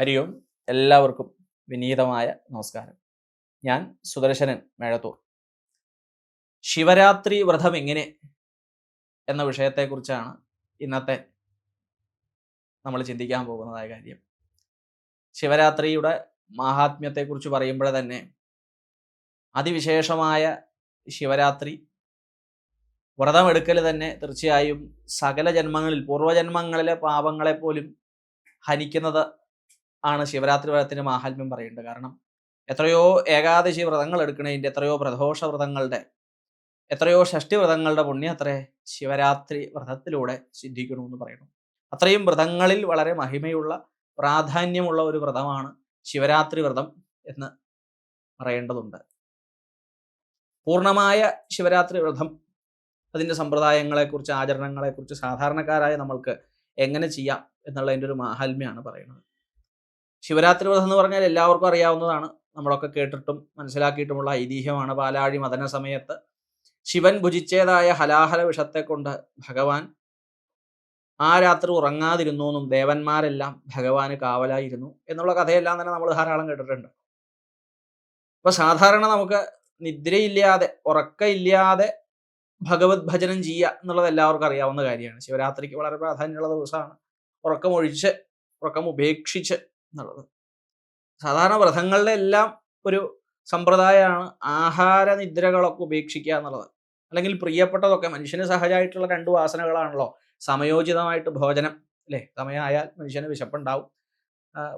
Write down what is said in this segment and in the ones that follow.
ഹരി ഓം എല്ലാവർക്കും വിനീതമായ നമസ്കാരം. ഞാൻ സുദർശനൻ മേഴത്തൂർ. ശിവരാത്രി വ്രതം എങ്ങനെ എന്ന വിഷയത്തെക്കുറിച്ചാണ് ഇന്നത്തെ നമ്മൾ ചിന്തിക്കാൻ പോകുന്നതായ കാര്യം. ശിവരാത്രിയുടെ മാഹാത്മ്യത്തെക്കുറിച്ച് പറയുമ്പോൾ തന്നെ അതിവിശേഷമായ ശിവരാത്രി വ്രതമെടുക്കൽ തന്നെ തീർച്ചയായും സകല ജന്മങ്ങളിൽ പൂർവജന്മങ്ങളിലെ പാപങ്ങളെപ്പോലും ഹനിക്കുന്നത് ആണ് ശിവരാത്രി വ്രതത്തിന് മാഹാത്മ്യം പറയേണ്ടത്. കാരണം എത്രയോ ഏകാദശി വ്രതങ്ങൾ എടുക്കുന്നതിന്റെ എത്രയോ പ്രദോഷ വ്രതങ്ങളുടെ എത്രയോ ഷഷ്ടി വ്രതങ്ങളുടെ പുണ്യം അത്രേ ശിവരാത്രി വ്രതത്തിലൂടെ സിദ്ധിക്കണമെന്ന് പറയുന്നു. അത്രയും വ്രതങ്ങളിൽ വളരെ മഹിമയുള്ള പ്രാധാന്യമുള്ള ഒരു വ്രതമാണ് ശിവരാത്രി വ്രതം എന്ന് പറയേണ്ടതുണ്ട്. പൂർണമായ ശിവരാത്രി വ്രതം അതിന്റെ സമ്പ്രദായങ്ങളെക്കുറിച്ച് ആചരണങ്ങളെക്കുറിച്ച് സാധാരണക്കാരായ നമ്മൾക്ക് എങ്ങനെ ചെയ്യാം എന്നുള്ളതിന്റെ ഒരു മാഹാത്മ്യമാണ് പറയുന്നത്. ശിവരാത്രി വ്രതം എന്ന് പറഞ്ഞാൽ എല്ലാവർക്കും അറിയാവുന്നതാണ്. നമ്മളൊക്കെ കേട്ടിട്ടും മനസ്സിലാക്കിയിട്ടുമുള്ള ഐതിഹ്യമാണ് പാലാഴി മദന സമയത്ത് ശിവൻ ഭുജിച്ചേതായ ഹലാഹല വിഷത്തെ കൊണ്ട് ഭഗവാൻ ആ രാത്രി ഉറങ്ങാതിരുന്നു എന്നും ദേവന്മാരെല്ലാം ഭഗവാന് കാവലായിരുന്നു എന്നുള്ള കഥയെല്ലാം തന്നെ നമ്മൾ ധാരാളം കേട്ടിട്ടുണ്ട്. അപ്പൊ സാധാരണ നമുക്ക് നിദ്രയില്ലാതെ ഉറക്കമില്ലാതെ ഭഗവത് ഭജനം ചെയ്യുക എന്നുള്ളത് എല്ലാവർക്കും അറിയാവുന്ന കാര്യമാണ്. ശിവരാത്രിക്ക് വളരെ പ്രാധാന്യമുള്ള ദിവസമാണ്. ഉറക്കമൊഴിച്ച് ഉറക്കം ഉപേക്ഷിച്ച് എന്നുള്ളത്. സാധാരണ വ്രതങ്ങളുടെ എല്ലാം ഒരു സമ്പ്രദായമാണ് ആഹാര നിദ്രകളൊക്കെ ഉപേക്ഷിക്കുക എന്നുള്ളത്. അല്ലെങ്കിൽ പ്രിയപ്പെട്ടതൊക്കെ മനുഷ്യന് സഹജമായിട്ടുള്ള രണ്ട് വാസനകളാണല്ലോ. സമയോചിതമായിട്ട് ഭോജനം അല്ലേ? സമയമായാൽ മനുഷ്യന് വിശപ്പുണ്ടാവും.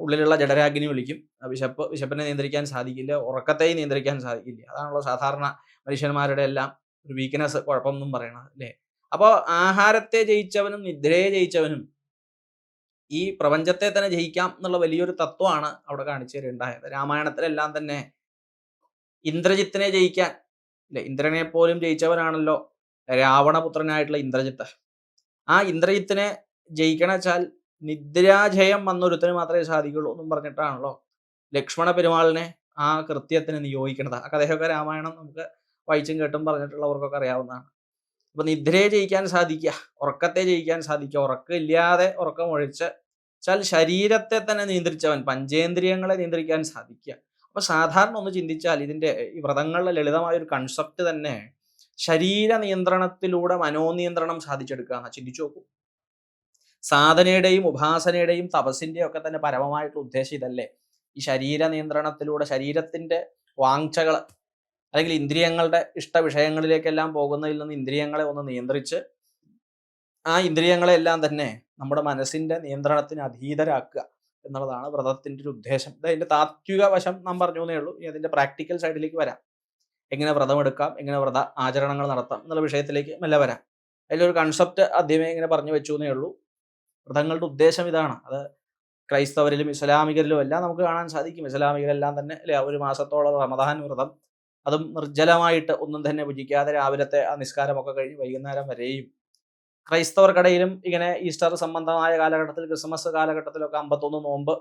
ഉള്ളിലുള്ള ജഡരാഗ്നി വിളിക്കും. വിശപ്പ് വിശപ്പിനെ നിയന്ത്രിക്കാൻ സാധിക്കില്ല. ഉറക്കത്തെയും നിയന്ത്രിക്കാൻ സാധിക്കില്ല. അതാണല്ലോ സാധാരണ മനുഷ്യന്മാരുടെ എല്ലാം ഒരു വീക്ക്നെസ് കുഴപ്പമൊന്നും പറയണത് അല്ലേ? അപ്പോൾ ആഹാരത്തെ ജയിച്ചവനും നിദ്രയെ ജയിച്ചവനും ഈ പ്രപഞ്ചത്തെ തന്നെ ജയിക്കാം എന്നുള്ള വലിയൊരു തത്വമാണ് അവിടെ കാണിച്ചു തരുണ്ടായത് രാമായണത്തിലെല്ലാം തന്നെ ഇന്ദ്രജിത്തിനെ ജയിക്കാൻ അല്ലെ ഇന്ദ്രനെ പോലും ജയിച്ചവനാണല്ലോ രാവണപുത്രനായിട്ടുള്ള ഇന്ദ്രജിത്ത്. ആ ഇന്ദ്രജിത്തിനെ ജയിക്കണ വെച്ചാൽ നിദ്രാജയം വന്നൊരുത്തിന് മാത്രമേ സാധിക്കുള്ളൂ എന്നും പറഞ്ഞിട്ടാണല്ലോ ലക്ഷ്മണ പെരുമാളിനെ ആ കൃത്യത്തിന് നിയോഗിക്കണത്. ആ കഥയൊക്കെ രാമായണം നമുക്ക് വായിച്ചും കേട്ടും പറഞ്ഞിട്ടുള്ളവർക്കൊക്കെ അറിയാവുന്നതാണ്. അപ്പൊ നിദ്രയെ ജയിക്കാൻ സാധിക്കുക ഉറക്കത്തെ ജയിക്കാൻ സാധിക്കുക ഉറക്കമില്ലാതെ ഉറക്കം ഒഴിച്ച് വെച്ചാൽ ശരീരത്തെ തന്നെ നിയന്ത്രിച്ചവൻ പഞ്ചേന്ദ്രിയങ്ങളെ നിയന്ത്രിക്കാൻ സാധിക്കുക. അപ്പൊ സാധാരണ ഒന്ന് ചിന്തിച്ചാൽ ഇതിന്റെ ഈ വ്രതങ്ങളുടെ ലളിതമായ ഒരു കൺസെപ്റ്റ് തന്നെ ശരീര നിയന്ത്രണത്തിലൂടെ മനോനിയന്ത്രണം സാധിച്ചെടുക്കുക എന്നാ. ചിന്തിച്ചു നോക്കൂ. സാധനയുടെയും ഉപാസനയുടെയും തപസ്സിന്റെയും ഒക്കെ തന്നെ പരമമായിട്ടുള്ള ഉദ്ദേശം ഇതല്ലേ. ഈ ശരീര നിയന്ത്രണത്തിലൂടെ ശരീരത്തിന്റെ വാങ്ചകൾ അല്ലെങ്കിൽ ഇന്ദ്രിയങ്ങളുടെ ഇഷ്ട വിഷയങ്ങളിലേക്കെല്ലാം പോകുന്നതിൽ നിന്ന് ഇന്ദ്രിയങ്ങളെ ഒന്ന് നിയന്ത്രിച്ച് ആ ഇന്ദ്രിയങ്ങളെല്ലാം തന്നെ നമ്മുടെ മനസ്സിന്റെ നിയന്ത്രണത്തിന് അധീതരാക്കുക എന്നുള്ളതാണ് വ്രതത്തിന്റെ ഒരു ഉദ്ദേശം. അതിന്റെ താത്വിക വശം നാം പറഞ്ഞു എന്നേ ഉള്ളൂ. ഇനി അതിന്റെ പ്രാക്ടിക്കൽ സൈഡിലേക്ക് വരാം. എങ്ങനെ വ്രതം എടുക്കാം എങ്ങനെ വ്രത ആചരണങ്ങൾ നടത്താം എന്നുള്ള വിഷയത്തിലേക്ക് മെല്ലെ വരാം. അതിലൊരു കൺസെപ്റ്റ് ആദ്യമേ ഇങ്ങനെ പറഞ്ഞു വെച്ചു എന്നേ ഉള്ളൂ. വ്രതങ്ങളുടെ ഉദ്ദേശം ഇതാണ്. അത് ക്രൈസ്തവരിലും ഇസ്ലാമികരിലും എല്ലാം നമുക്ക് കാണാൻ സാധിക്കും. ഇസ്ലാമികരെല്ലാം തന്നെ അല്ലെ? ഒരു മാസത്തോളം റമദാൻ വ്രതം അതും നിർജലമായിട്ട് ഒന്നും തന്നെ ഭുജിക്കാതെ രാവിലത്തെ ആ നിസ്കാരമൊക്കെ കഴിഞ്ഞ് വൈകുന്നേരം വരെയും. ക്രൈസ്തവർക്കിടയിലും ഇങ്ങനെ ഈസ്റ്റർ സംബന്ധമായ കാലഘട്ടത്തിൽ ക്രിസ്മസ് കാലഘട്ടത്തിലൊക്കെ അമ്പത്തൊന്ന് നോമ്പ്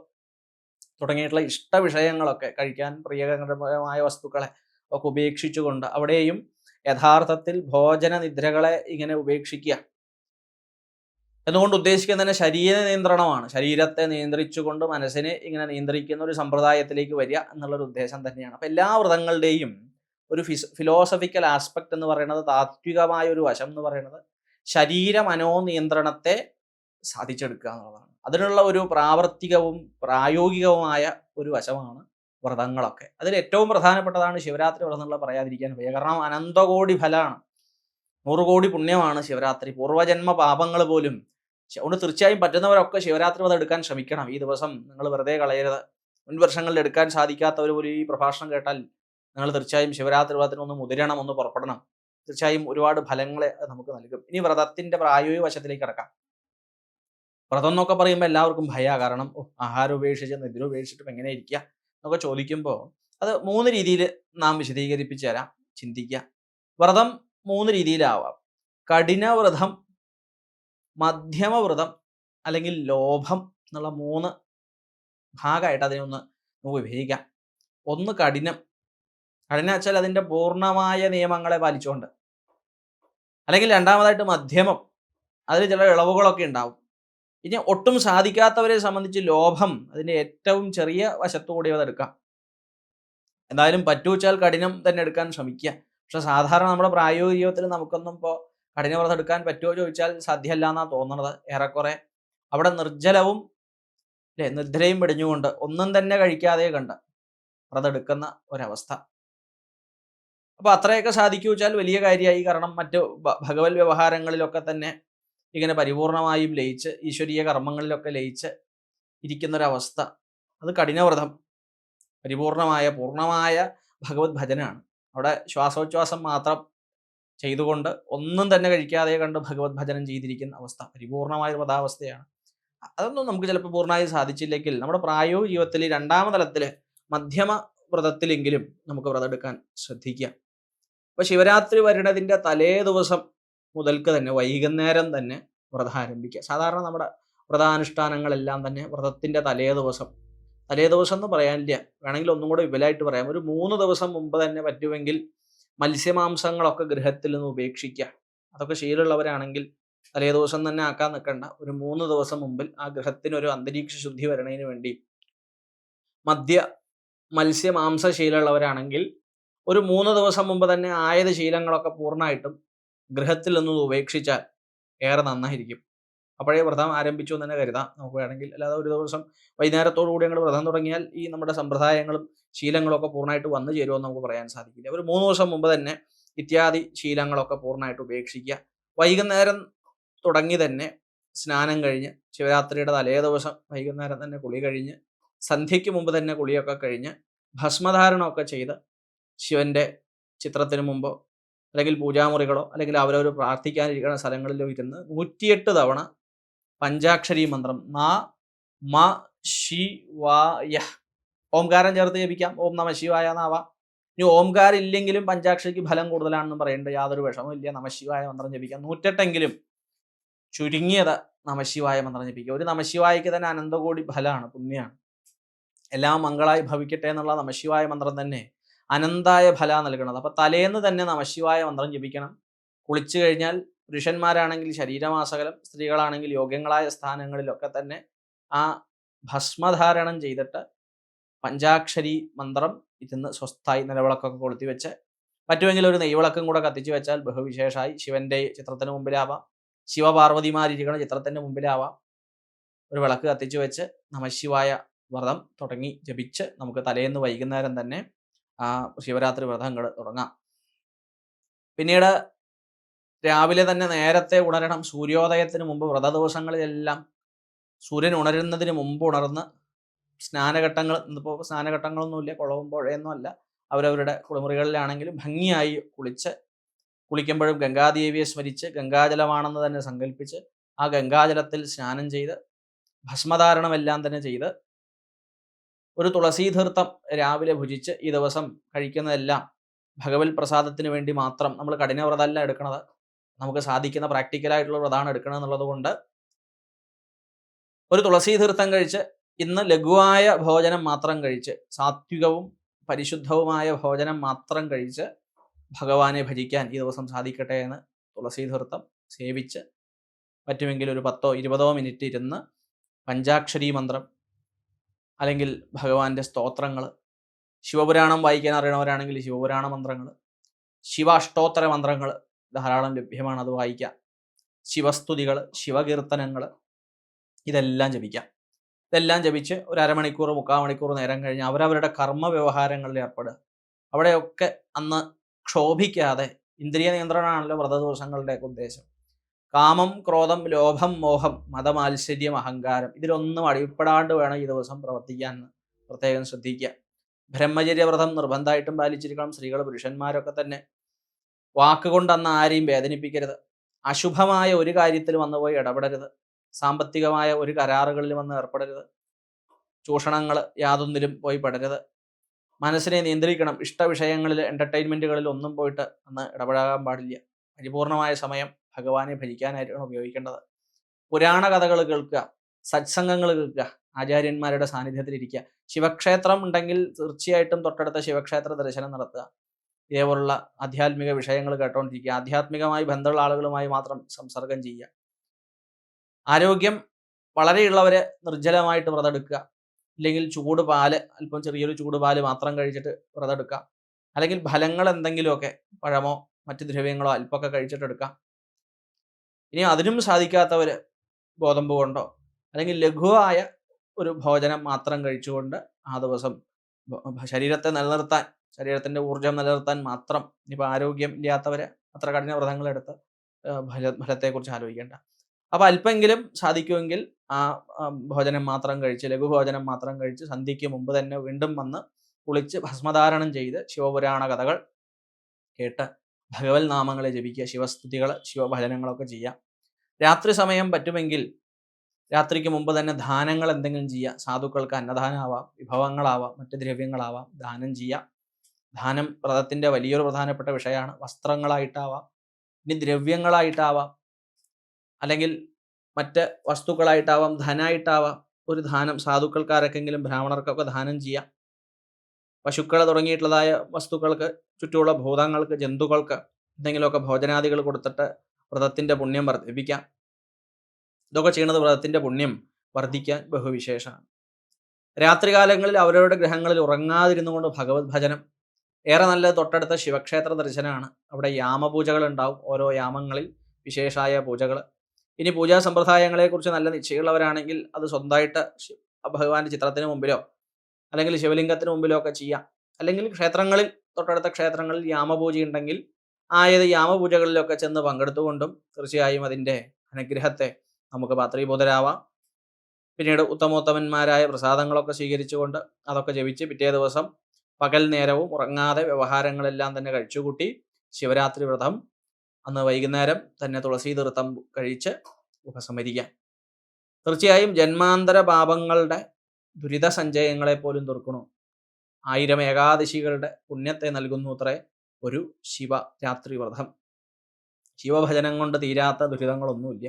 തുടങ്ങിയിട്ടുള്ള ഇഷ്ട വിഷയങ്ങളൊക്കെ കഴിക്കാൻ പ്രിയകരമായ വസ്തുക്കളെ ഒക്കെ ഉപേക്ഷിച്ചുകൊണ്ട് അവിടെയും യഥാർത്ഥത്തിൽ ഭോജന നിദ്രകളെ ഇങ്ങനെ ഉപേക്ഷിക്കുക. എന്നുകൊണ്ട് ഉദ്ദേശിക്കുന്നത് തന്നെ ശരീര നിയന്ത്രണമാണ്. ശരീരത്തെ നിയന്ത്രിച്ചുകൊണ്ട് മനസ്സിനെ ഇങ്ങനെ നിയന്ത്രിക്കുന്ന ഒരു സമ്പ്രദായത്തിലേക്ക് വരിക എന്നുള്ളൊരു ഉദ്ദേശം തന്നെയാണ്. അപ്പം എല്ലാ വ്രതങ്ങളുടെയും ഒരു ഫിലോസഫിക്കൽ ആസ്പെക്ട് എന്ന് പറയുന്നത് താത്വികമായ ഒരു വശം എന്ന് പറയുന്നത് ശരീര മനോനിയന്ത്രണത്തെ സാധിച്ചെടുക്കുക എന്നുള്ളതാണ്. അതിനുള്ള ഒരു പ്രാവർത്തികവും പ്രായോഗികവുമായ ഒരു വശമാണ് വ്രതങ്ങളൊക്കെ. അതിൽ ഏറ്റവും പ്രധാനപ്പെട്ടതാണ് ശിവരാത്രി വ്രതം എന്നുള്ള പറയാതിരിക്കാൻ വയ്യ. കാരണം അനന്തകോടി ഫലമാണ് നൂറ് കോടി പുണ്യമാണ് ശിവരാത്രി. പൂർവജന്മ പാപങ്ങൾ പോലും അതുകൊണ്ട് തീർച്ചയായും പറ്റുന്നവരൊക്കെ ശിവരാത്രി വ്രതം എടുക്കാൻ ശ്രമിക്കണം. ഈ ദിവസം നിങ്ങൾ വെറുതെ കളയരുത്. മുൻ വർഷങ്ങളിൽ എടുക്കാൻ സാധിക്കാത്തവർ പോലും ഈ പ്രഭാഷണം കേട്ടാൽ നിങ്ങൾ തീർച്ചയായും ശിവരാത്രി വ്രതത്തിന് ഒന്ന് മുതിരണം ഒന്ന് പുറപ്പെടണം. തീർച്ചയായും ഒരുപാട് ഫലങ്ങളെ നമുക്ക് നൽകും. ഇനി വ്രതത്തിന്റെ പ്രായോഗിക വശത്തിലേക്ക് കിടക്കാം. വ്രതം എന്നൊക്കെ പറയുമ്പോൾ എല്ലാവർക്കും ഭയമാണ് കാരണം ആഹാരം ഉപേക്ഷിച്ച് നിദ്ര ഉപേക്ഷിച്ചിട്ടും എങ്ങനെ ഇരിക്കുക എന്നൊക്കെ ചോദിക്കുമ്പോൾ അത് മൂന്ന് രീതിയിൽ നാം വിശദീകരിപ്പിച്ച് തരാം ചിന്തിക്കുക. വ്രതം മൂന്ന് രീതിയിലാവാം. കഠിന വ്രതം മധ്യമ വ്രതം അല്ലെങ്കിൽ ലോഭം എന്നുള്ള മൂന്ന് ഭാഗമായിട്ട് അതിനെ ഒന്ന് നമുക്ക് വിഭജിക്കാം. ഒന്ന് കഠിനം കഠിനം വെച്ചാൽ അതിന്റെ പൂർണമായ നിയമങ്ങളെ പാലിച്ചുകൊണ്ട്. അല്ലെങ്കിൽ രണ്ടാമതായിട്ട് മധ്യമം. അതിൽ ചില ഇളവുകളൊക്കെ ഉണ്ടാവും. ഇനി ഒട്ടും സാധിക്കാത്തവരെ സംബന്ധിച്ച് ലോഭം അതിന്റെ ഏറ്റവും ചെറിയ വശത്തുകൂടി അതെടുക്കാം എന്തായാലും പറ്റുവച്ചാൽ കഠിനം തന്നെ എടുക്കാൻ ശ്രമിക്കുക. പക്ഷെ സാധാരണ നമ്മുടെ പ്രായോഗിക ജീവിതത്തിൽ നമുക്കൊന്നും ഇപ്പോൾ കഠിനവ്രതം എടുക്കാൻ പറ്റുമോ ചോദിച്ചാൽ സാധ്യമല്ല എന്നാണ് തോന്നുന്നത് ഏറെക്കുറെ. അവിടെ നിർജലവും അല്ലേ നിദ്രയും പിടിഞ്ഞുകൊണ്ട് ഒന്നും തന്നെ കഴിക്കാതെ കണ്ട് വ്രതം എടുക്കുന്ന ഒരവസ്ഥ. അപ്പൊ അത്രയൊക്കെ സാധിക്കു വെച്ചാൽ വലിയ കാര്യമായി കാരണം മറ്റ് ഭഗവത് വ്യവഹാരങ്ങളിലൊക്കെ തന്നെ ഇങ്ങനെ പരിപൂർണമായും ലയിച്ച് ഈശ്വരീയ കർമ്മങ്ങളിലൊക്കെ ലയിച്ച് ഇരിക്കുന്നൊരവസ്ഥ അത് കഠിനവ്രതം. പരിപൂർണമായ പൂർണമായ ഭഗവത് ഭജനാണ്. അവിടെ ശ്വാസോച്ഛ്വാസം മാത്രം ചെയ്തുകൊണ്ട് ഒന്നും തന്നെ കഴിക്കാതെ കണ്ട് ഭഗവത് ഭജനം ചെയ്തിരിക്കുന്ന അവസ്ഥ. പരിപൂർണമായ ഒരു വ്രതാവസ്ഥയാണ് അതൊന്നും നമുക്ക് ചിലപ്പോൾ പൂർണമായി സാധിച്ചില്ലെങ്കിൽ നമ്മുടെ പ്രായോഗിക ജീവിതത്തിൽ രണ്ടാമതലത്തിൽ മധ്യമ വ്രതത്തിലെങ്കിലും നമുക്ക് വ്രതം എടുക്കാൻ ശ്രദ്ധിക്കാം. അപ്പൊ ശിവരാത്രി വരുന്നതിന്റെ തലേ ദിവസം മുതൽക്ക് തന്നെ വൈകുന്നേരം തന്നെ വ്രതം ആരംഭിക്കുക. സാധാരണ നമ്മുടെ വ്രതാനുഷ്ഠാനങ്ങളെല്ലാം തന്നെ വ്രതത്തിന്റെ തലേ ദിവസം. തലേ ദിവസം എന്ന് പറയാനില്ല. വേണമെങ്കിൽ ഒന്നും കൂടെ വിപുലമായിട്ട് പറയാം. ഒരു മൂന്ന് ദിവസം മുമ്പ് തന്നെ പറ്റുമെങ്കിൽ മത്സ്യമാംസങ്ങളൊക്കെ ഗൃഹത്തിൽ നിന്ന് ഉപേക്ഷിക്കുക. അതൊക്കെ ശീലമുള്ളവരാണെങ്കിൽ തലേ ദിവസം തന്നെ ആക്കാൻ നിൽക്കണ്ട. ഒരു മൂന്ന് ദിവസം മുമ്പിൽ ആ ഗൃഹത്തിന് ഒരു അന്തരീക്ഷ ശുദ്ധി വരണതിന് വേണ്ടി. മദ്യ മത്സ്യമാംസ ശീലമുള്ളവരാണെങ്കിൽ ഒരു മൂന്ന് ദിവസം മുമ്പ് തന്നെ ആയത് ശീലങ്ങളൊക്കെ പൂർണമായിട്ടും ഗൃഹത്തിൽ നിന്നും ഉപേക്ഷിച്ചാൽ ഏറെ നന്നായിരിക്കും. അപ്പോഴേ വ്രതം ആരംഭിച്ചു എന്ന് തന്നെ കരുതാം. നമുക്ക് വേണമെങ്കിൽ അല്ലാതെ ഒരു ദിവസം വൈകുന്നേരത്തോടു കൂടി ഞങ്ങൾ വ്രതം തുടങ്ങിയാൽ ഈ നമ്മുടെ സമ്പ്രദായങ്ങളും ശീലങ്ങളൊക്കെ പൂർണമായിട്ട് വന്നു ചേരുമെന്ന് നമുക്ക് പറയാൻ സാധിക്കില്ല. ഒരു മൂന്ന് ദിവസം മുമ്പ് തന്നെ ഇത്യാദി ശീലങ്ങളൊക്കെ പൂർണമായിട്ട് ഉപേക്ഷിക്കുക. വൈകുന്നേരം തുടങ്ങി തന്നെ സ്നാനം കഴിഞ്ഞ് ശിവരാത്രിയുടെ തലേ ദിവസം വൈകുന്നേരം തന്നെ കുളി കഴിഞ്ഞ് സന്ധ്യയ്ക്ക് മുമ്പ് തന്നെ കുളിയൊക്കെ കഴിഞ്ഞ് ഭസ്മധാരണമൊക്കെ ചെയ്ത് ശിവന്റെ ചിത്രത്തിന് മുമ്പോ അല്ലെങ്കിൽ പൂജാമുറികളോ അല്ലെങ്കിൽ അവരവർ പ്രാർത്ഥിക്കാനിരിക്കുന്ന സ്ഥലങ്ങളിലോ ഇരുന്ന് നൂറ്റിയെട്ട് തവണ പഞ്ചാക്ഷരി മന്ത്രം നാ മ ശിവായ ഓംകാരം ചേർത്ത് ജപിക്കാം. ഓം നമ ശിവായ എന്നാവാം ഇനി ഓംകാരം ഇല്ലെങ്കിലും പഞ്ചാക്ഷരിക്ക് ഫലം കൂടുതലാണെന്ന് പറയേണ്ട യാതൊരു വിഷമവും ഇല്ല. നമശിവായ മന്ത്രം ജപിക്കാം. നൂറ്റെട്ടെങ്കിലും ചുരുങ്ങിയത് നമശിവായ മന്ത്രം ജപിക്കുക. ഒരു നമശിവായ്ക്ക് തന്നെ അനന്തകോടി ഫലമാണ് പുണ്യമാണ് എല്ലാം മംഗളായി ഭവിക്കട്ടെ എന്നുള്ള നമശിവായ മന്ത്രം തന്നെ അനന്തായ ഫല നൽകണത്. അപ്പൊ തലേന്ന് തന്നെ നമശിവായ മന്ത്രം ജപിക്കണം. കുളിച്ചു കഴിഞ്ഞാൽ പുരുഷന്മാരാണെങ്കിൽ ശരീരമാസകലം സ്ത്രീകളാണെങ്കിൽ യോഗ്യങ്ങളായ സ്ഥാനങ്ങളിലൊക്കെ തന്നെ ആ ഭസ്മധാരണം ചെയ്തിട്ട് പഞ്ചാക്ഷരി മന്ത്രം ഇതിന്ന് സ്വസ്ഥായി നിലവിളക്കൊക്കെ കൊളുത്തി വെച്ച് പറ്റുമെങ്കിൽ ഒരു നെയ്വിളക്കം കൂടെ കത്തിച്ചു വെച്ചാൽ ബഹുവിശേഷമായി ശിവന്റെ ചിത്രത്തിന് മുമ്പിലാവാം. ശിവപാർവതിമാരിരിക്കുന്ന ചിത്രത്തിന്റെ മുമ്പിലാവാം. ഒരു വിളക്ക് കത്തിച്ചു വെച്ച് നമശിവായ വ്രതം തുടങ്ങി ജപിച്ച് നമുക്ക് തലേന്ന് വൈകുന്നേരം തന്നെ ആ ശിവരാത്രി വ്രതങ്ങൾ തുടങ്ങാം. പിന്നീട് രാവിലെ തന്നെ നേരത്തെ ഉണരണം സൂര്യോദയത്തിന് മുമ്പ് വ്രത ദിവസങ്ങളിലെല്ലാം സൂര്യൻ ഉണരുന്നതിന് മുമ്പ് ഉണർന്ന് സ്നാനഘട്ടങ്ങൾ ഇന്നിപ്പോൾ സ്നാനഘട്ടങ്ങളൊന്നുമില്ല കുളവും പുഴയൊന്നും അല്ല. അവരവരുടെ കുളിമുറികളിലാണെങ്കിലും ഭംഗിയായി കുളിച്ച് കുളിക്കുമ്പോഴും ഗംഗാദേവിയെ സ്മരിച്ച് ഗംഗാജലമാണെന്ന് തന്നെ സങ്കല്പിച്ച് ആ ഗംഗാജലത്തിൽ സ്നാനം ചെയ്ത് ഭസ്മധാരണമെല്ലാം തന്നെ ചെയ്ത് ഒരു തുളസീതീർത്ഥം രാവിലെ ഭുജിച്ച് ഈ ദിവസം കഴിക്കുന്നതെല്ലാം ഭഗവത് പ്രസാദത്തിന് വേണ്ടി മാത്രം നമ്മൾ കഠിന വ്രതമല്ല എടുക്കുന്നത് നമുക്ക് സാധിക്കുന്ന പ്രാക്ടിക്കലായിട്ടുള്ള വ്രതമാണ് എടുക്കണം എന്നുള്ളത് കൊണ്ട് ഒരു തുളസീതീർത്ഥം കഴിച്ച് ഇന്ന് ലഘുവായ ഭോജനം മാത്രം കഴിച്ച് സാത്വികവും പരിശുദ്ധവുമായ ഭോജനം മാത്രം കഴിച്ച് ഭഗവാനെ ഭജിക്കാൻ ഈ ദിവസം സാധിക്കട്ടെ എന്ന് തുളസീതീർത്ഥം സേവിച്ച് പറ്റുമെങ്കിൽ ഒരു പത്തോ ഇരുപതോ മിനിറ്റ് ഇരുന്ന് പഞ്ചാക്ഷരി മന്ത്രം അല്ലെങ്കിൽ ഭഗവാന്റെ സ്തോത്രങ്ങൾ ശിവപുരാണം വായിക്കാൻ അറിയണവരാണെങ്കിൽ ശിവപുരാണ മന്ത്രങ്ങൾ ശിവാഷ്ടോത്തര മന്ത്രങ്ങൾ ധാരാളം ലഭ്യമാണ് അത് വായിക്കാം ശിവസ്തുതികൾ ശിവകീർത്തനങ്ങൾ ഇതെല്ലാം ജപിക്കാം. ഇതെല്ലാം ജപിച്ച് ഒരു അരമണിക്കൂർ മുക്കാൽ മണിക്കൂർ നേരം കഴിഞ്ഞ് അവരവരുടെ കർമ്മ വ്യവഹാരങ്ങളിൽ ഏർപ്പെടുക. അവിടെയൊക്കെ അന്ന് ക്ഷോഭിക്കാതെ ഇന്ദ്രിയ നിയന്ത്രണമാണല്ലോ വ്രതദോഷങ്ങളുടെയൊക്കെ ഉദ്ദേശം. കാമം ക്രോധം ലോഭം മോഹം മതമാത്സര്യം അഹങ്കാരം ഇതിലൊന്നും അടിപ്പെടാണ്ട് വേണം ഈ ദിവസം പ്രവർത്തിക്കാൻ പ്രത്യേകം ശ്രദ്ധിക്കുക. ബ്രഹ്മചര്യവ്രതം നിർബന്ധമായിട്ടും പാലിച്ചിരിക്കണം. സ്ത്രീകൾ പുരുഷന്മാരൊക്കെ തന്നെ വാക്കുകൊണ്ട് അന്ന് ആരെയും വേദനിപ്പിക്കരുത്. അശുഭമായ ഒരു കാര്യത്തിൽ വന്നു പോയി ഇടപെടരുത്. സാമ്പത്തികമായ ഒരു കരാറുകളിൽ വന്ന് ഏർപ്പെടരുത്. ചൂഷണങ്ങൾ യാതൊന്നിലും പോയി പെടരുത്. മനസ്സിനെ നിയന്ത്രിക്കണം. ഇഷ്ടവിഷയങ്ങളിൽ എന്റർടൈൻമെന്റുകളിൽ ഒന്നും പോയിട്ട് അന്ന് ഇടപെടാൻ പാടില്ല. പരിപൂർണമായ സമയം ഭഗവാനെ ഭജിക്കാനായിട്ടാണ് ഉപയോഗിക്കേണ്ടത്. പുരാണ കഥകൾ കേൾക്കുക സത്സംഗങ്ങൾ കേൾക്കുക ആചാര്യന്മാരുടെ സാന്നിധ്യത്തിൽ ഇരിക്കുക. ശിവക്ഷേത്രം ഉണ്ടെങ്കിൽ തീർച്ചയായിട്ടും തൊട്ടടുത്ത ശിവക്ഷേത്ര ദർശനം നടത്തുക. ഇതേപോലുള്ള ആധ്യാത്മിക വിഷയങ്ങൾ കേട്ടോണ്ടിരിക്കുക. ആധ്യാത്മികമായി ബന്ധമുള്ള ആളുകളുമായി മാത്രം സംസർഗം ചെയ്യുക. ആരോഗ്യം വളരെയുള്ളവരെ നിർജലമായിട്ട് വ്രതെടുക്കുക. അല്ലെങ്കിൽ ചൂട് പാൽ അല്പം ചെറിയൊരു ചൂട് പാൽ മാത്രം കഴിച്ചിട്ട് വ്രതെടുക്കുക. അല്ലെങ്കിൽ ഫലങ്ങൾ എന്തെങ്കിലുമൊക്കെ പഴമോ മറ്റ് ദ്രവ്യങ്ങളോ അല്പമൊക്കെ കഴിച്ചിട്ട് എടുക്കാം ഇനി അതിനും സാധിക്കാത്തവർ ഗോതമ്പ് കൊണ്ടോ അല്ലെങ്കിൽ ലഘുവായ ഒരു ഭോജനം മാത്രം കഴിച്ചുകൊണ്ട് ആ ദിവസം ശരീരത്തെ നിലനിർത്താൻ ശരീരത്തിന്റെ ഊർജം നിലനിർത്താൻ മാത്രം ഇനിയിപ്പോൾ ആരോഗ്യം ഇല്ലാത്തവർ അത്ര കഠിന വ്രതങ്ങളെടുത്ത് ഫല ഫലത്തെക്കുറിച്ച് ആലോചിക്കേണ്ട. അപ്പോൾ അല്പമെങ്കിലും സാധിക്കുമെങ്കിൽ ആ ഭോജനം മാത്രം കഴിച്ച് ലഘുഭോജനം മാത്രം കഴിച്ച് സന്ധ്യയ്ക്ക് മുമ്പ് തന്നെ വീണ്ടും വന്ന് കുളിച്ച് ഭസ്മധാരണം ചെയ്ത് ശിവപുരാണ കഥകൾ കേട്ട് ഭഗവത് നാമങ്ങളെ ജപിക്കുക ശിവസ്തുതികൾ ശിവഭജനങ്ങളൊക്കെ ചെയ്യാം രാത്രി സമയം പറ്റുമെങ്കിൽ രാത്രിക്ക് മുമ്പ് തന്നെ ദാനങ്ങൾ എന്തെങ്കിലും ചെയ്യുക. സാധുക്കൾക്ക് അന്നദാനമാവാം വിഭവങ്ങളാവാം മറ്റ് ദ്രവ്യങ്ങളാവാം ദാനം ചെയ്യാം ദാനം വ്രതത്തിന്റെ വലിയൊരു പ്രധാനപ്പെട്ട വിഷയമാണ്. വസ്ത്രങ്ങളായിട്ടാവാം ഇനി ദ്രവ്യങ്ങളായിട്ടാവാം അല്ലെങ്കിൽ മറ്റ് വസ്തുക്കളായിട്ടാവാം ധനായിട്ടാവാം ഒരു ദാനം സാധുക്കൾക്കാരൊക്കെങ്കിലും ബ്രാഹ്മണർക്കൊക്കെ ദാനം ചെയ്യാം പശുക്കൾ തുടങ്ങിയിട്ടുള്ളതായ വസ്തുക്കൾക്ക് ചുറ്റുമുള്ള ഭൂതങ്ങൾക്ക് ജന്തുക്കൾക്ക് എന്തെങ്കിലുമൊക്കെ ഭോജനാദികൾ കൊടുത്തിട്ട് വ്രതത്തിന്റെ പുണ്യം വർദ്ധിപ്പിക്കാം. ഇതൊക്കെ ചെയ്യുന്നത് വ്രതത്തിന്റെ പുണ്യം വർദ്ധിക്കാൻ ബഹുവിശേഷമാണ്. രാത്രികാലങ്ങളിൽ അവരവരുടെ ഗ്രഹങ്ങളിൽ ഉറങ്ങാതിരുന്നു കൊണ്ട് ഭഗവത് ഭജനം ഏറെ നല്ല തൊട്ടടുത്ത ശിവക്ഷേത്ര ദർശനമാണ്. അവിടെ യാമപൂജകൾ ഉണ്ടാവും. ഓരോ യാമങ്ങളിൽ വിശേഷമായ പൂജകൾ ഇനി പൂജാ സമ്പ്രദായങ്ങളെക്കുറിച്ച് നല്ല നിശ്ചയമുള്ളവരാണെങ്കിൽ അത് സ്വന്തമായിട്ട് ഭഗവാന്റെ ചിത്രത്തിന് മുമ്പിലോ അല്ലെങ്കിൽ ശിവലിംഗത്തിന് മുമ്പിലോ ഒക്കെ ചെയ്യാം. അല്ലെങ്കിൽ ക്ഷേത്രങ്ങളിൽ തൊട്ടടുത്ത ക്ഷേത്രങ്ങളിൽ യാമപൂജ ഉണ്ടെങ്കിൽ ആയത് യാമപൂജകളിലൊക്കെ ചെന്ന് പങ്കെടുത്തുകൊണ്ടും തീർച്ചയായും അതിന്റെ അനുഗ്രഹത്തെ നമുക്ക് പാത്രീഭൂതരാവാം. പിന്നീട് ഉത്തമോത്തമന്മാരായ പ്രസാദങ്ങളൊക്കെ സ്വീകരിച്ചുകൊണ്ട് അതൊക്കെ ജപിച്ച് പിറ്റേ ദിവസം പകൽ നേരവും ഉറങ്ങാതെ വ്യവഹാരങ്ങളെല്ലാം തന്നെ കഴിച്ചുകൂട്ടി ശിവരാത്രി വ്രതം അന്ന് വൈകുന്നേരം തന്നെ തുളസി തീർത്ഥം കഴിച്ച് ഉപസമരിക്കാം തീർച്ചയായും ജന്മാന്തര പാപങ്ങളുടെ ദുരിത സഞ്ചയങ്ങളെ പോലും തീർക്കണു ആയിരം ഏകാദശികളുടെ പുണ്യത്തെ നൽകുന്നു അത്രേ ഒരു ശിവ രാത്രി വ്രതം ശിവഭജനം കൊണ്ട് തീരാത്ത ദുരിതങ്ങളൊന്നുമില്ല.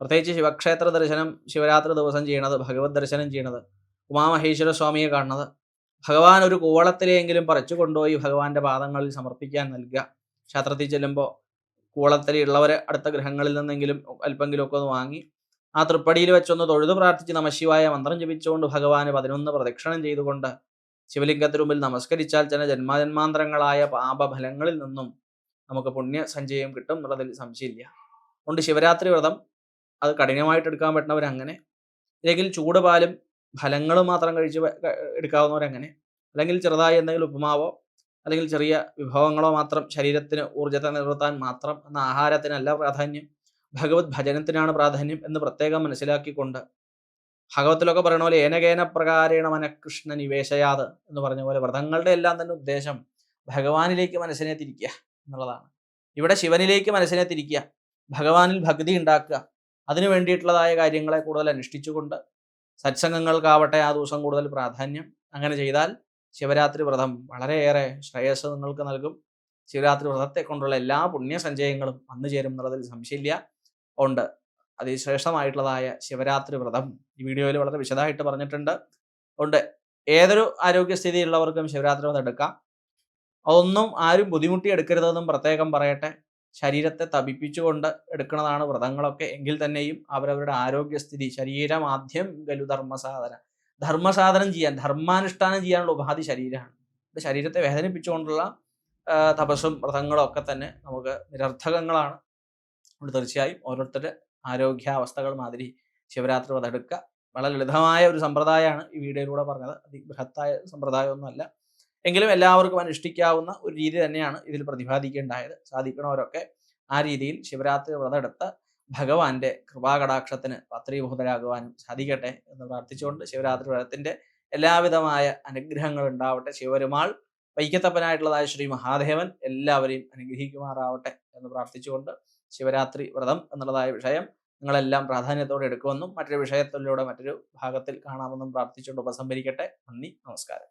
പ്രത്യേകിച്ച് ശിവക്ഷേത്ര ദർശനം ശിവരാത്രി ദിവസം ചെയ്യണത് ഭഗവത് ദർശനം ചെയ്യണത് ഉമാമഹേശ്വര സ്വാമിയെ കാണുന്നത് ഭഗവാൻ ഒരു കൂവളത്തിലെങ്കിലും പറിച്ചു കൊണ്ടുപോയി ഭഗവാന്റെ പാദങ്ങളിൽ സമർപ്പിക്കാൻ നൽകുക. ക്ഷേത്രത്തിൽ ചെല്ലുമ്പോൾ കൂവളത്തിലുള്ളവരെ അടുത്ത ഗ്രഹങ്ങളിൽ നിന്നെങ്കിലും അല്പെങ്കിലുമൊക്കെ ഒന്ന് വാങ്ങി ആ തൃപ്പടിയിൽ വെച്ചൊന്ന് തൊഴുതു പ്രാർത്ഥിച്ച് നമശിവായ മന്ത്രം ജപിച്ചുകൊണ്ട് ഭഗവാന് പതിനൊന്ന് പ്രദക്ഷിണം ചെയ്തുകൊണ്ട് ശിവലിംഗത്തിന് മുമ്പിൽ നമസ്കരിച്ചാൽ ചില ജന്മജന്മാന്തരങ്ങളായ പാപഫലങ്ങളിൽ നിന്നും നമുക്ക് പുണ്യ സഞ്ചയം കിട്ടും എന്നുള്ളതിൽ സംശയമില്ല. അതുകൊണ്ട് ശിവരാത്രി വ്രതം അത് കഠിനമായിട്ട് എടുക്കാൻ പറ്റുന്നവരങ്ങനെ ചൂട് ചൂടുപാലും ഫലങ്ങളും മാത്രം കഴിച്ച് എടുക്കാവുന്നവരങ്ങനെ അല്ലെങ്കിൽ ചെറുതായി എന്തെങ്കിലും ഉപമാവോ അല്ലെങ്കിൽ ചെറിയ വിഭവങ്ങളോ മാത്രം ശരീരത്തിന് ഊർജത്തെ നിലനിർത്താൻ മാത്രം എന്ന ആഹാരത്തിനല്ല പ്രാധാന്യം. ഭഗവത് ഭജനത്തിനാണ് പ്രാധാന്യം എന്ന് പ്രത്യേകം മനസ്സിലാക്കിക്കൊണ്ട് ഭഗവത്തിലൊക്കെ പറയണ പോലെ ഏനകേന പ്രകാരേണ മനകൃഷ്ണ നിവേശയാത് എന്ന് പറഞ്ഞ പോലെ വ്രതങ്ങളുടെ എല്ലാം തന്നെ ഉദ്ദേശം ഭഗവാനിലേക്ക് മനസ്സിനെ തിരിക്കുക എന്നുള്ളതാണ്. ഇവിടെ ശിവനിലേക്ക് മനസ്സിനെ തിരിക്കുക ഭഗവാനിൽ ഭക്തി ഉണ്ടാക്കുക അതിനു വേണ്ടിയിട്ടുള്ളതായ കാര്യങ്ങളെ കൂടുതൽ അനുഷ്ഠിച്ചുകൊണ്ട് സത്സംഗങ്ങൾക്കാവട്ടെ ആ ദിവസം കൂടുതൽ പ്രാധാന്യം അങ്ങനെ ചെയ്താൽ ശിവരാത്രി വ്രതം വളരെയേറെ ശ്രേയസ് നിങ്ങൾക്ക് നൽകും. ശിവരാത്രി വ്രതത്തെ കൊണ്ടുള്ള എല്ലാ പുണ്യ സഞ്ചയങ്ങളും വന്നു ചേരും എന്നുള്ളതിൽ സംശയമില്ല. ഉണ്ട്. അതിശ്രേഷ്ഠമായിട്ടുള്ളതായ ശിവരാത്രി വ്രതം ഈ വീഡിയോയിൽ വളരെ വിശദമായിട്ട് പറഞ്ഞിട്ടുണ്ട്. ഉണ്ട്. ഏതൊരു ആരോഗ്യസ്ഥിതിയുള്ളവർക്കും ശിവരാത്രി വ്രതം എടുക്കാം. അതൊന്നും ആരും ബുദ്ധിമുട്ടി എടുക്കരുതെന്നും പ്രത്യേകം പറയട്ടെ. ശരീരത്തെ തപിപ്പിച്ചുകൊണ്ട് എടുക്കുന്നതാണ് വ്രതങ്ങളൊക്കെ. എങ്കിൽ തന്നെയും അവരവരുടെ ആരോഗ്യസ്ഥിതി ശരീരമാദ്യം ഗലു ധർമ്മസാധന ധർമ്മസാധനം ചെയ്യാൻ ധർമാനുഷ്ഠാനം ചെയ്യാനുള്ള ഉപാധി ശരീരമാണ്. ശരീരത്തെ വേദനിപ്പിച്ചുകൊണ്ടുള്ള തപസ്സും വ്രതങ്ങളും ഒക്കെ തന്നെ നമുക്ക് നിരർത്ഥകങ്ങളാണ്. അതുകൊണ്ട് തീർച്ചയായും ഓരോരുത്തരുടെ ആരോഗ്യാവസ്ഥകൾ മാതിരി ശിവരാത്രി വ്രതെടുക്കുക വളരെ ലളിതമായ ഒരു സമ്പ്രദായമാണ് ഈ വീഡിയോയിലൂടെ പറഞ്ഞത്. അതിബൃഹത്തായ സമ്പ്രദായമൊന്നുമല്ല. എങ്കിലും എല്ലാവർക്കും അനുഷ്ഠിക്കാവുന്ന ഒരു രീതി തന്നെയാണ് ഇതിൽ പ്രതിപാദിക്കേണ്ടായത്. സാധിക്കണവരൊക്കെ ആ രീതിയിൽ ശിവരാത്രി വ്രതെടുത്ത് ഭഗവാന്റെ കൃപാകടാക്ഷത്തിന് പത്രീഭൂതരാകുവാനും സാധിക്കട്ടെ എന്ന് പ്രാർത്ഥിച്ചുകൊണ്ട് ശിവരാത്രി വ്രതത്തിന്റെ എല്ലാവിധമായ അനുഗ്രഹങ്ങൾ ഉണ്ടാവട്ടെ. ശിവരുമാൾ വൈക്കത്തപ്പനായിട്ടുള്ളതായ ശ്രീ മഹാദേവൻ എല്ലാവരെയും അനുഗ്രഹിക്കുമാറാവട്ടെ എന്ന് പ്രാർത്ഥിച്ചുകൊണ്ട് ശിവരാത്രി വ്രതം എന്നുള്ളതായ വിഷയം നിങ്ങളെല്ലാം പ്രാധാന്യത്തോടെ എടുക്കുമെന്നും മറ്റൊരു വിഷയത്തിലൂടെ മറ്റൊരു ഭാഗത്തിൽ കാണാമെന്നും പ്രാർത്ഥിച്ചുകൊണ്ട് ഉപസംഹരിക്കട്ടെ. നന്ദി നമസ്കാരം.